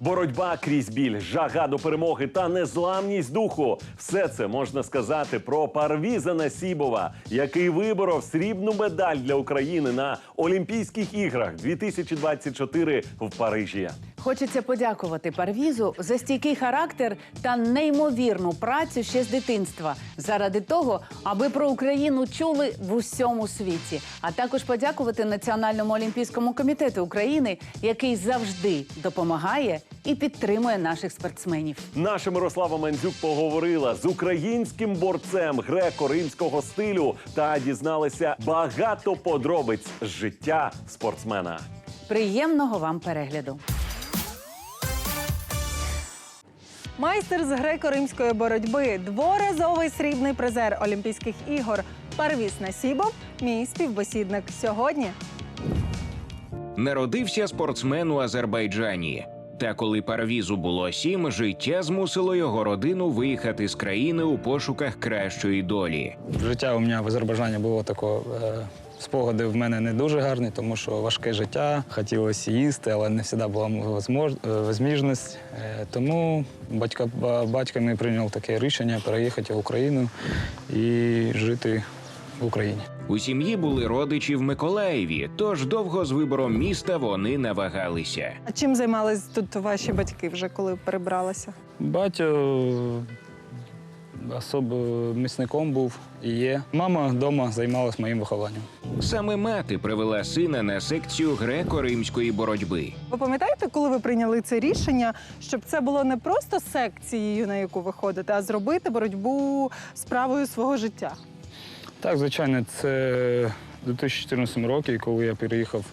Боротьба крізь біль, жага до перемоги та незламність духу все це можна сказати про Парвіза Насібова, який виборов срібну медаль для України на Олімпійських іграх 2024 в Парижі. Хочеться подякувати Парвізу за стійкий характер та неймовірну працю ще з дитинства заради того, аби про Україну чули в усьому світі. А також подякувати Національному олімпійському комітету України, який завжди допомагає і підтримує наших спортсменів. Наша Мирослава Мандзюк поговорила з українським борцем греко-римського стилю та дізналася багато подробиць з життя спортсмена. Приємного вам перегляду! Майстер з греко-римської боротьби, дворазовий срібний призер Олімпійських ігор Парвіс Насібов, мій співбесідник сьогодні. Народився спортсмен у Азербайджані. Та коли Парвізу було сім, життя змусило його родину виїхати з країни у пошуках кращої долі. Життя у мене в Азербайджані було таке. е, Спогади в мене не дуже гарні, тому що важке життя, хотілося їсти, але не завжди була возмож- е. Е, Тому батько, батько мій прийняв таке рішення переїхати в Україну і жити в Україні. У сім'ї були родичі в Миколаєві, тож довго з вибором міста вони навагалися. А чим займались тут ваші батьки вже коли перебралися? Батько особо місником був і є. Мама вдома займалась моїм вихованням. Саме мати привела сина на секцію греко-римської боротьби. Ви пам'ятаєте, коли ви прийняли це рішення, щоб це було не просто секцією, на яку ви ходите, а зробити боротьбу справою свого життя? Так, звичайно, це у 2014 році, коли я переїхав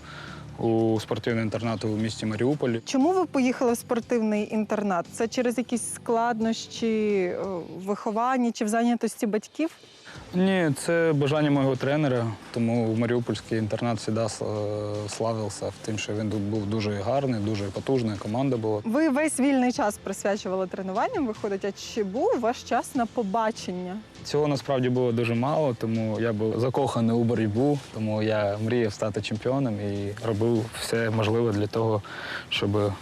у спортивний інтернат у місті Маріуполь. Чому ви поїхали в спортивний інтернат? Це через якісь складнощі виховання в вихованні чи в зайнятості батьків? Ні, це бажання мого тренера, тому Маріупольський інтернат завжди сла- славився тим, що він тут був дуже гарний, дуже потужний, команда була. Ви весь вільний час присвячували тренуванням, виходить. А чи був ваш час на побачення? Цього насправді було дуже мало, тому я був закоханий у боротьбу, тому я мріяв стати чемпіоном і робив все можливе для того, щоб е, е,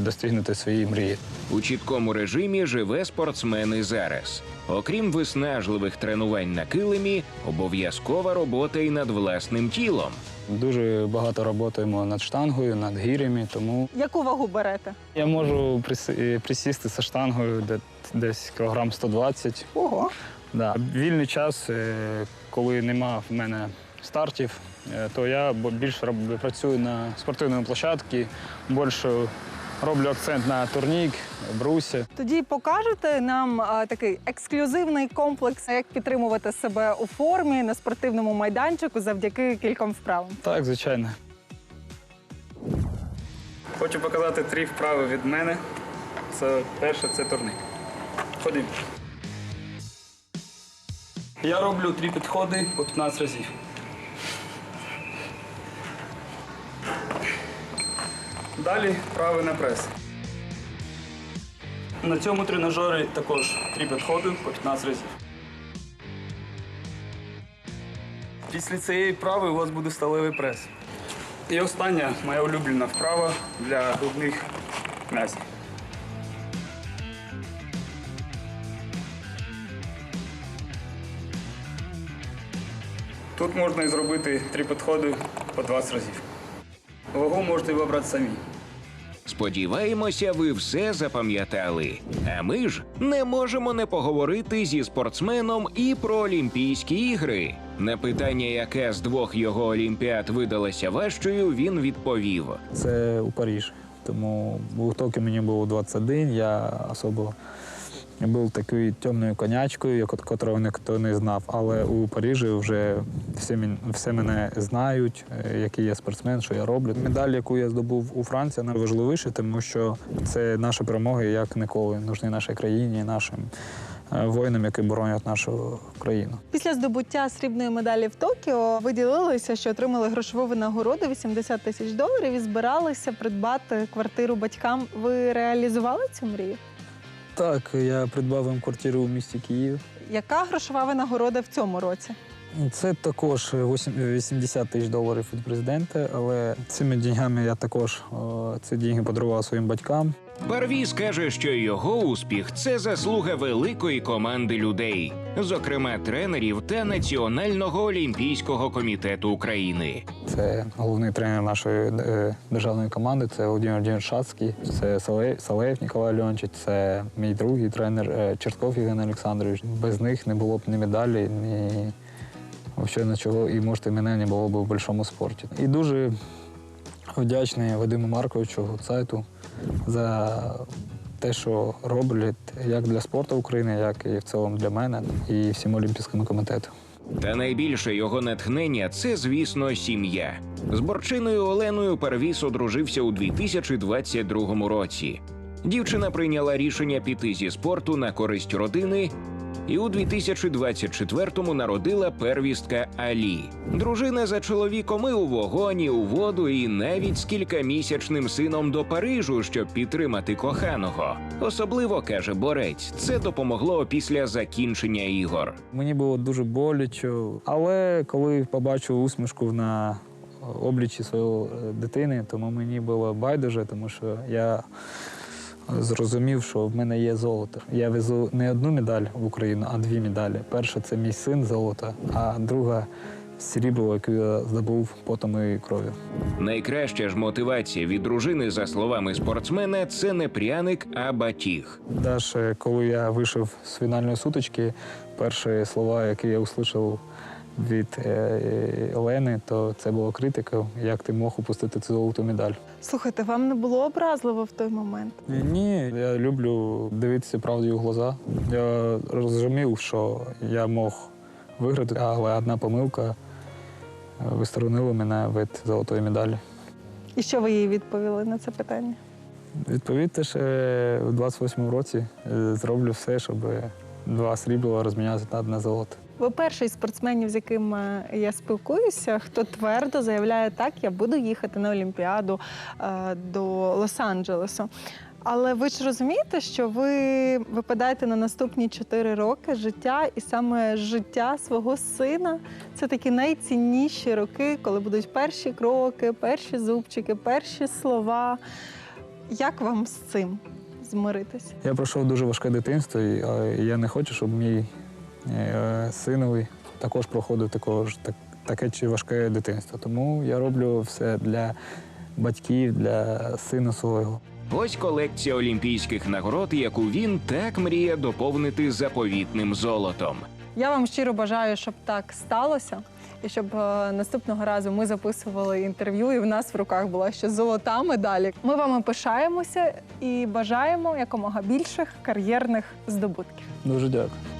достигнути своєї мрії. У чіткому режимі живе спортсмен і зараз. Окрім виснажливих тренувань на килимі, обов'язкова робота і над власним тілом. Дуже багато працюємо над штангою, над гірями, тому Яку вагу берете? я можу е, присісти зі штангою де- десь кілограм 120. Ого. Да. Вільний час, е, коли нема в мене стартів, е, то я більше працюю на спортивній площадці, більше роблю акцент на турнік, бруся. Тоді покажете нам а, такий ексклюзивний комплекс, як підтримувати себе у формі на спортивному майданчику завдяки кільком вправам. Так, звичайно. Хочу показати три вправи від мене. Це перше це турник. Ходімо. Я роблю три підходи по 15 разів. Далі вправи на прес. На цьому тренажері також три підходи по 15 разів. Після цієї вправи у вас буде сталевий прес. І остання моя улюблена вправа для грудних м'язів. Тут можна і зробити три підходи по 20 разів. Вагу можете вибрати самі. Сподіваємося, ви все запам'ятали. А ми ж не можемо не поговорити зі спортсменом і про Олімпійські ігри. На питання, яке з двох його олімпіад видалося важчою, він відповів: Це у Парижі. Тому у Токіо мені було 21, я особо був такою темною конячкою, як от котрого ніхто не знав. Але у Парижі вже всі, все мене знають, е, який я спортсмен, що я роблю. Медаль, яку я здобув у Франції, найважливіше, тому що це наші перемоги як ніколи нужні нашій країні, нашим е, воїнам, які боронять нашу країну. Після здобуття срібної медалі в Токіо ви ділилися, що отримали грошову винагороду 80 тисяч доларів і збиралися придбати квартиру батькам. Ви реалізували цю мрію? Так, я придбав їм квартиру у місті Київ. Яка грошова винагорода в цьому році? Це також 8 80 тисяч доларів від президента, але цими деньгами я також о, ці деньги подарував своїм батькам. Парвіз каже, що його успіх це заслуга великої команди людей, зокрема тренерів та Національного олімпійського комітету України. Це головний тренер нашої е, державної команди. Це Володимир Володимирович Шацький, це Сале- Салеєв Ніколай Леончич, це мій другий тренер е, Чертков Євген Олександрович. Без них не було б ні медалі, ні взагалі нічого. І може мене не було б в большому спорті. І дуже вдячний Вадиму Марковичу Гуцайту за те, що роблять як для спорту України, як і в цілому для мене, і всім Олімпійському комітету. Та найбільше його натхнення це, звісно, сім'я. З борчиною Оленою Парвіс одружився у 2022 році. Дівчина прийняла рішення піти зі спорту на користь родини. І у 2024-му народила первістка Алі. Дружина за чоловіком і у вогоні, у воду, і навіть з кількамісячним сином до Парижу, щоб підтримати коханого. Особливо каже борець, це допомогло після закінчення ігор. Мені було дуже боляче, але коли побачив усмішку на обличчі своєї е, дитини, тому мені було байдуже, тому що я зрозумів, що в мене є золото. Я везу не одну медаль в Україну, а дві медалі. Перша це мій син золото, а друга срібло, яку я здобув потом і кров'ю. Найкраща ж мотивація від дружини, за словами спортсмена, це не пряник, а батіг. Далі, коли я вийшов з фінальної сутички, перші слова, які я услышав від е, Олени, то це була критика, як ти мог упустити цю золоту медаль. Слухайте, вам не було образливо в той момент? Ні, я люблю дивитися правді у глаза. Я розумів, що я мог виграти, але одна помилка висторонила мене від золотої медалі. І що ви їй відповіли на це питання? Відповідь, ще в 28-му році е, зроблю все, щоб два срібла розміняти на одне золото. Ви перший спортсменів, з яким е, я спілкуюся, хто твердо заявляє так, я буду їхати на Олімпіаду е, до Лос-Анджелесу. Але ви ж розумієте, що ви випадаєте на наступні 4 роки життя, і саме життя свого сина це такі найцінніші роки, коли будуть перші кроки, перші зубчики, перші слова. Як вам з цим змиритися? Я пройшов дуже важке дитинство, і е, я не хочу, щоб мій е, синовий також проходив також, так, таке чи важке дитинство. Тому я роблю все для батьків, для сина свого. Ось колекція олімпійських нагород, яку він так мріє доповнити заповітним золотом. Я вам щиро бажаю, щоб так сталося, і щоб е, наступного разу ми записували інтерв'ю, і в нас в руках була ще золота медаль. Ми вами пишаємося і бажаємо якомога більших кар'єрних здобутків. Дуже дякую.